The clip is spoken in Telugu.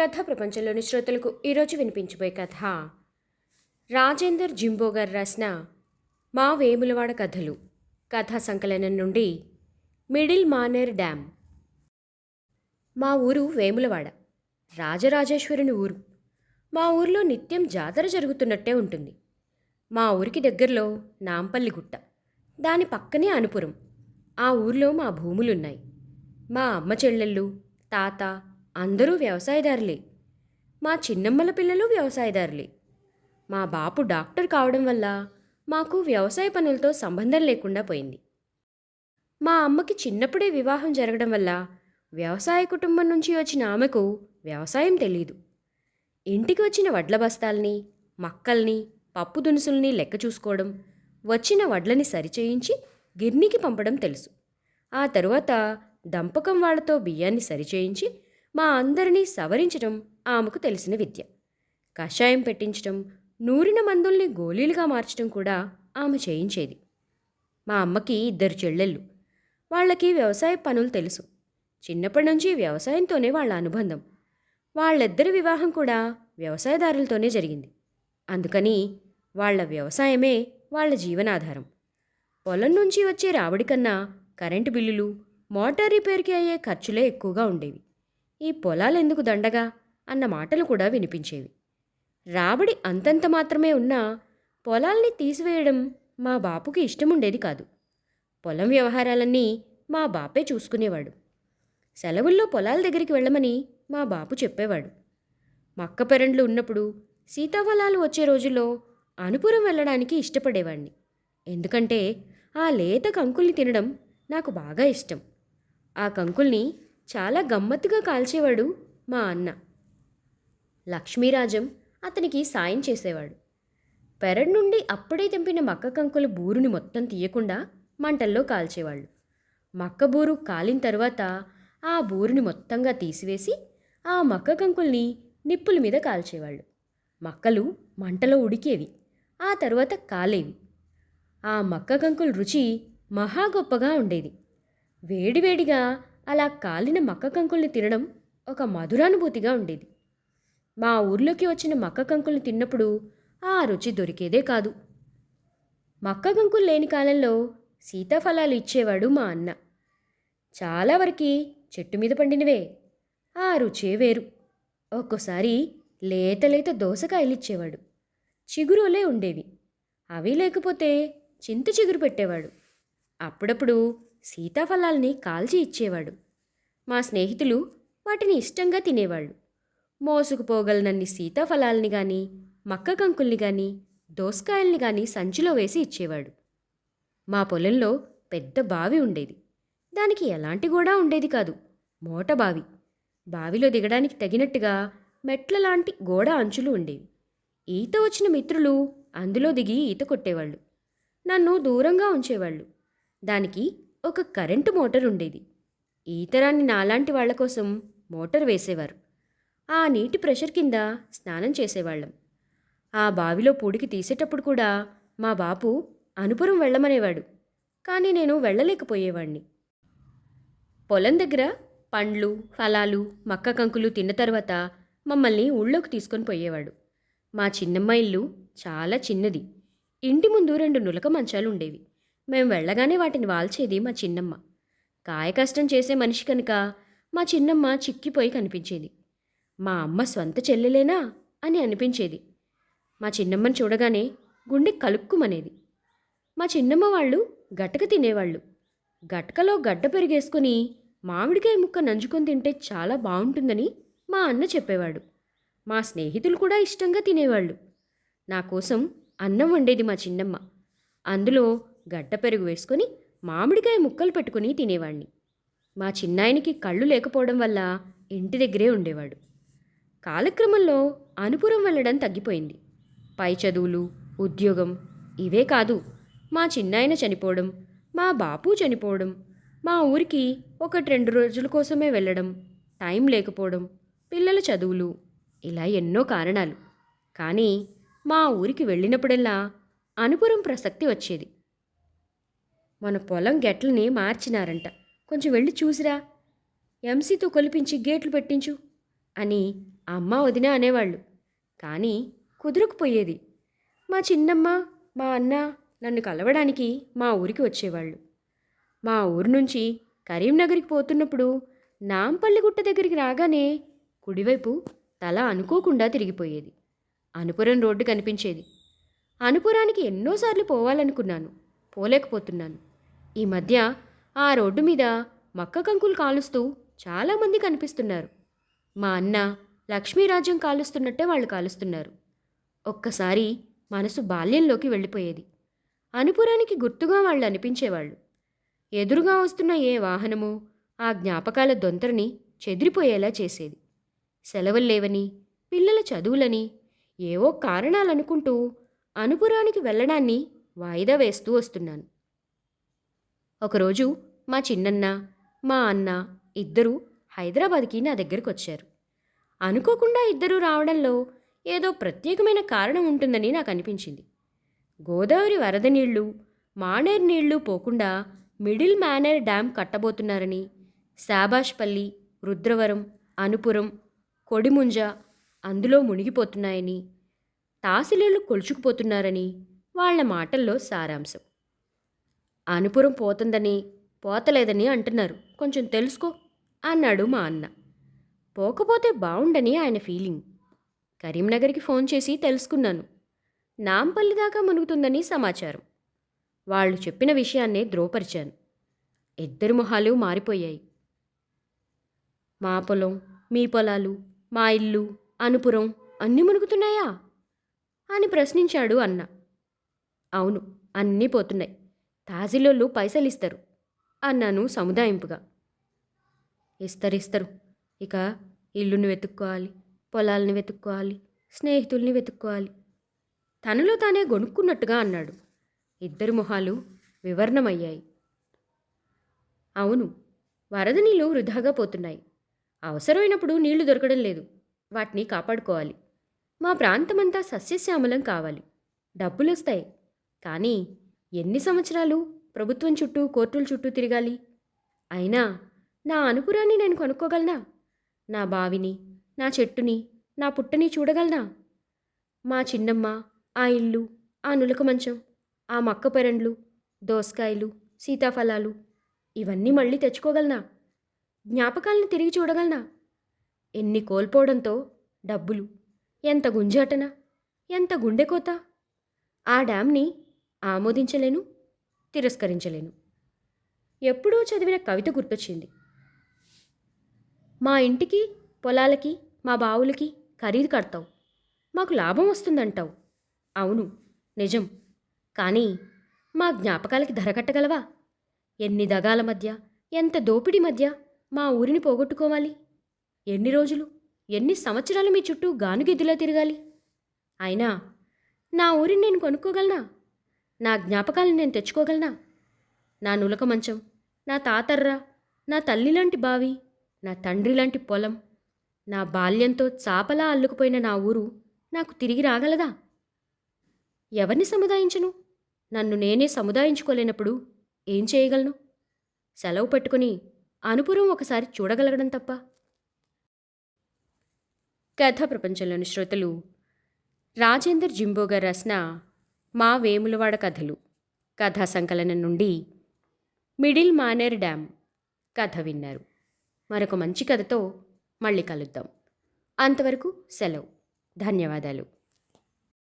కథ ప్రపంచంలోని శ్రోతలకు ఈరోజు వినిపించబోయే కథ. రాజేందర్ జింబో గారు రాసిన మా వేములవాడ కథలు కథా సంకలనం నుండి మిడిల్ మానేర్ డ్యామ్ మా ఊరు వేములవాడ రాజరాజేశ్వరుని ఊరు. మా ఊరిలో నిత్యం జాతర జరుగుతున్నట్టే ఉంటుంది. మా ఊరికి దగ్గరలో నాంపల్లి గుట్ట దాని పక్కనే అనుపురం. ఆ ఊర్లో మా భూములున్నాయి. మా అమ్మ చెల్లెళ్ళు తాత అందరూ వ్యవసాయదారులే. మా చిన్నమ్మల పిల్లలు వ్యవసాయదారులే. మా బాపు డాక్టర్ కావడం వల్ల మాకు వ్యవసాయ పనులతో సంబంధం లేకుండా పోయింది. మా అమ్మకి చిన్నప్పుడే వివాహం జరగడం వల్ల వ్యవసాయ కుటుంబం నుంచి వచ్చిన ఆమెకు వ్యవసాయం తెలియదు ఇంటికి వచ్చిన వడ్ల బస్తాల్ని మక్కల్ని పప్పు దునుసుల్ని లెక్క చూసుకోవడం వచ్చిన వడ్లని సరిచేయించి గిర్నీకి పంపడం తెలుసు. ఆ తరువాత దంపకం వాళ్ళతో బియ్యాన్ని సరిచేయించి మా అందరినీ సవరించడం ఆమెకు తెలిసిన విద్య. కషాయం పెట్టించడం నూరిన మందుల్ని గోళీలుగా మార్చడం కూడా ఆమె చేయించేది. మా అమ్మకి ఇద్దరు చెల్లెళ్ళు. వాళ్ళకి వ్యవసాయ పనులు తెలుసు. చిన్నప్పటి నుంచి వ్యవసాయంతోనే వాళ్ళ అనుబంధం. వాళ్ళిద్దరి వివాహం కూడా వ్యవసాయదారులతోనే జరిగింది. అందుకని వాళ్ళ వ్యవసాయమే వాళ్ళ జీవనాధారం. పొలం నుంచి వచ్చే రాబడి కన్నా కరెంటు బిల్లులు మోటార్ రిపేర్కి అయ్యే ఖర్చులే ఎక్కువగా ఉండేవి. ఈ పొలాలెందుకు దండగా? అన్న మాటలు కూడా వినిపించేవి. రాబడి అంతంత మాత్రమే ఉన్నా పొలాల్ని తీసివేయడం మా బాపుకి ఇష్టం ఉండేది కాదు. పొలం వ్యవహారాలన్నీ మా బాపే చూసుకునేవాడు. సెలవుల్లో పొలాల దగ్గరికి వెళ్ళమని మా బాపు చెప్పేవాడు. మక్క పెరండ్లు ఉన్నప్పుడు సీతాఫలాలు వచ్చే రోజుల్లో అనుపురం వెళ్ళడానికి ఇష్టపడేవాడిని ఎందుకంటే ఆ లేత కంకుల్ని తినడం నాకు బాగా ఇష్టం. ఆ కంకుల్ని చాలా గమ్మత్తుగా కాల్చేవాడు మా అన్న. లక్ష్మీరాజం అతనికి సాయం చేసేవాడు. పెరడ్ నుండి అప్పుడే తెంపిన మక్క కంకుల బూరుని మొత్తం తీయకుండా మంటల్లో కాల్చేవాళ్ళు. మక్క బూరు కాలిన తర్వాత ఆ బూరుని మొత్తంగా తీసివేసి ఆ మక్క కంకుల్ని నిప్పుల మీద కాల్చేవాళ్ళు. మక్కలు మంటలో ఉడికేవి. ఆ తర్వాత కాలేవి. ఆ మక్క కంకుల రుచి మహా గొప్పగా ఉండేది. వేడివేడిగా అలా కాలిన మక్క కంకుల్ని తినడం ఒక మధురానుభూతిగా ఉండేది. మా ఊర్లోకి వచ్చిన మక్క కంకుల్ని తిన్నప్పుడు ఆ రుచి దొరికేదే కాదు. మక్క కంకులు లేని కాలంలో సీతాఫలాలు ఇచ్చేవాడు మా అన్న. చాలా వరకు చెట్టు మీద పండినవే. ఆ రుచే వేరు. ఒక్కోసారి లేత లేత దోసకాయలు ఇచ్చేవాడు. చిగురులే ఉండేవి. అవి లేకపోతే చింత చిగురు పెట్టేవాడు. అప్పుడప్పుడు సీతాఫలాల్ని కాల్చి ఇచ్చేవాడు. మా స్నేహితులు వాటిని ఇష్టంగా తినేవాళ్ళు. మోసుకుపోగలనన్ని సీతాఫలాల్ని కానీ మక్క కంకుల్ని కానీ దోసకాయల్ని కానీ సంచిలో వేసి ఇచ్చేవాడు. మా పొలంలో పెద్ద బావి ఉండేది. దానికి ఎలాంటి కూడా ఉండేది కాదు. మోట బావి. బావిలో దిగడానికి తగినట్టుగా మెట్ల లాంటి గోడ అంచులు ఉండేవి. ఈత వచ్చిన మిత్రులు అందులో దిగి ఈత కొట్టేవాళ్ళు. నన్ను దూరంగా ఉంచేవాళ్ళు. దానికి ఒక కరెంటు మోటార్ ఉండేది. ఈతరాన్ని నాలాంటి వాళ్ళ కోసం మోటార్ వేసేవారు. ఆ నీటి ప్రెషర్ కింద స్నానం చేసేవాళ్ళం. ఆ బావిలో పూడికి తీసేటప్పుడు కూడా మా బాపు అనుపురం వెళ్ళమనేవాడు. కానీ నేను వెళ్ళలేకపోయేవాణ్ణి. పొలం దగ్గర పండ్లు ఫలాలు మక్క కంకులు తిన్న తర్వాత మమ్మల్ని ఊళ్ళోకి తీసుకొని పోయేవాడు. మా చిన్నమ్మ ఇల్లు చాలా చిన్నది. ఇంటి ముందు రెండు నులక మంచాలు ఉండేవి. మేము వెళ్ళగానే వాటిని వాల్చేది మా చిన్నమ్మ. కాయ కష్టం చేసే మనిషి కనుక మా చిన్నమ్మ చిక్కిపోయి కనిపించేది. మా అమ్మ స్వంత చెల్లెలేనా అని అనిపించేది. మా చిన్నమ్మని చూడగానే గుండె కలుక్కుమనేది. మా చిన్నమ్మ వాళ్ళు గటక తినేవాళ్ళు. గటకలో గడ్డ పెరిగేసుకుని మామిడికాయ ముక్క నంజుకొని తింటే చాలా బాగుంటుందని మా అన్న చెప్పేవాడు. మా స్నేహితులు కూడా ఇష్టంగా తినేవాళ్ళు. నా కోసం అన్నం వండేది మా చిన్నమ్మ. అందులో గడ్డ పెరుగు వేసుకొని మామిడికాయ ముక్కలు పెట్టుకుని తినేవాణ్ణి. మా చిన్నాయనికి కళ్ళు లేకపోవడం వల్ల ఇంటి దగ్గరే ఉండేవాడు. కాలక్రమంలో అనుపురం వెళ్ళడం తగ్గిపోయింది. పై చదువులు ఉద్యోగం ఇవే కాదు. మా చిన్నాయన చనిపోవడం మా బాపు చనిపోవడం మా ఊరికి ఒకటి రెండు రోజుల కోసమే వెళ్ళడం టైం లేకపోవడం పిల్లల చదువులు ఇలా ఎన్నో కారణాలు. కానీ మా ఊరికి వెళ్ళినప్పుడల్లా అనుపురం ప్రసక్తి వచ్చేది. మన పొలం గెట్లని మార్చినారంట. కొంచెం వెళ్ళి చూసిరా. ఎంసీతో కొలిపించి గేట్లు పెట్టించు అని అమ్మ వదిన అనేవాళ్ళు. కానీ కుదురుకుపోయేది. మా చిన్నమ్మ మా అన్న నన్ను కలవడానికి మా ఊరికి వచ్చేవాళ్ళు. మా ఊరు నుంచి కరీంనగర్కి పోతున్నప్పుడు నాంపల్లిగుట్ట దగ్గరికి రాగానే కుడివైపు తల అనుకోకుండా తిరిగిపోయేది. అనుపురం రోడ్డు కనిపించేది. అనుపురానికి ఎన్నోసార్లు పోవాలనుకున్నాను. పోలేకపోతున్నాను. ఈ మధ్య ఆ రోడ్డు మీద మక్క కంకులు కాలుస్తూ చాలామంది కనిపిస్తున్నారు. మా అన్న లక్ష్మీరాజ్యం కాలుస్తున్నట్టే వాళ్ళు కాలుస్తున్నారు. ఒక్కసారి మనసు బాల్యంలోకి వెళ్ళిపోయేది. అనుపురానికి గుర్తుగా వాళ్ళు అనిపించేవాళ్ళు. ఎదురుగా వస్తున్న ఏ వాహనము ఆ జ్ఞాపకాల దొంతరని చెదిరిపోయేలా చేసేది. సెలవులు లేవని పిల్లల చదువులని ఏవో కారణాలనుకుంటూ అనుపురానికి వెళ్ళడాన్ని వాయిదా వేస్తూ వస్తున్నాను. ఒకరోజు మా చిన్నన్న మా అన్న ఇద్దరూ హైదరాబాద్కి నా దగ్గరికి వచ్చారు అనుకోకుండా ఇద్దరూ రావడంలో ఏదో ప్రత్యేకమైన కారణం ఉంటుందని నాకు అనిపించింది గోదావరి వరద నీళ్ళు మానేర్ నీళ్ళు పోకుండా మిడిల్ మానేర్ డ్యామ్ కట్టబోతున్నారని శాబాష్పల్లి రుద్రవరం అనుపురం కొడిముంజ అందులో మునిగిపోతున్నాయని తాసిలీళ్ళు కొలుచుకుపోతున్నారని వాళ్ళ మాటల్లో సారాంశం. అనుపురం పోతుందని పోతలేదని అంటున్నారు. కొంచెం తెలుసుకో అన్నాడు మా అన్న. పోకపోతే బాగుండని ఆయన ఫీలింగ్. కరీంనగర్కి ఫోన్ చేసి తెలుసుకున్నాను. నాంపల్లి దాకా మునుగుతుందని సమాచారం. వాళ్ళు చెప్పిన విషయాన్నే ద్రోపరిచాను ఇద్దరు మొహాలు మారిపోయాయి. మా పొలం మీ పొలాలు మా ఇల్లు అనుపురం అన్నీ మునుగుతున్నాయా? అని ప్రశ్నించాడు అన్న. అవును అన్నీ పోతున్నాయి. తాజిలోళ్ళు పైసలు ఇస్తారు అన్నాను సముదాయింపుగా. ఇస్తారు ఇస్తారు ఇక ఇల్లుని వెతుక్కోవాలి పొలాలని వెతుక్కోవాలి స్నేహితుల్ని వెతుక్కోవాలి. తనలో తానే గొనుక్కున్నట్టుగా అన్నాడు. ఇద్దరి మొహాలు వివరణమయ్యాయి. అవును వరద నీళ్ళు వృధాగా పోతున్నాయి. అవసరమైనప్పుడు నీళ్ళు దొరకడం లేదు. వాటిని కాపాడుకోవాలి. మా ప్రాంతమంతా సస్యశ్యామలం కావాలి. డబ్బులొస్తాయి. కానీ ఎన్ని సంవత్సరాలు ప్రభుత్వం చుట్టూ కోర్టుల చుట్టూ తిరగాలి? అయినా నా అనుపురాన్ని నేను కొనుక్కోగలనా? నా బావిని నా చెట్టుని నా పుట్టని చూడగలనా? మా చిన్నమ్మ ఆ ఇల్లు ఆ నులక మంచం ఆ మక్క పెరండ్లు దోసకాయలు సీతాఫలాలు ఇవన్నీ మళ్ళీ తెచ్చుకోగలనా? జ్ఞాపకాలను తిరిగి చూడగలనా? ఎన్ని కోల్పోవడంతో డబ్బులు ఎంత గుంజాటన? ఎంత గుండెకోత ఆ డ్యామ్ని ఆమోదించలేను తిరస్కరించలేను. ఎప్పుడూ చదివిన కవిత గుర్తొచ్చింది. మా ఇంటికి పొలాలకి మా బావులకి ఖరీదు కడతావు. మాకు లాభం వస్తుందంటావు. అవును నిజం. కానీ మా జ్ఞాపకాలకి ధర కట్టగలవా? ఎన్ని దగాల మధ్య ఎంత దోపిడీ మధ్య మా ఊరిని పోగొట్టుకోవాలి? ఎన్ని రోజులు ఎన్ని సంవత్సరాలు మీ చుట్టూ గానుగెద్దులా తిరగాలి? అయినా నా ఊరిని నేను కొనుక్కోగలనా? నా జ్ఞాపకాలను నేను తెచ్చుకోగలనా? నా నులక మంచం నా తాతర్ర నా తల్లి లాంటి బావి నా తండ్రి లాంటి పొలం నా బాల్యంతో చాపలా అల్లుకుపోయిన నా ఊరు నాకు తిరిగి రాగలదా? ఎవరిని సముదాయించను? నన్ను నేనే సముదాయించుకోలేనప్పుడు ఏం చేయగలను? సెలవు పెట్టుకుని అనుపురం ఒకసారి చూడగలగడం తప్ప. కథా ప్రపంచంలోని శ్రోతలు రాజేందర్ జింబోగర్ రాసిన మా వేములవాడ కథలు. కథా సంకలనం నుండి మిడిల్ మానేర్ డ్యామ్ కథ విన్నారు. మరొక మంచి కథతో మళ్ళీ కలుద్దాం. అంతవరకు సెలవు. ధన్యవాదాలు.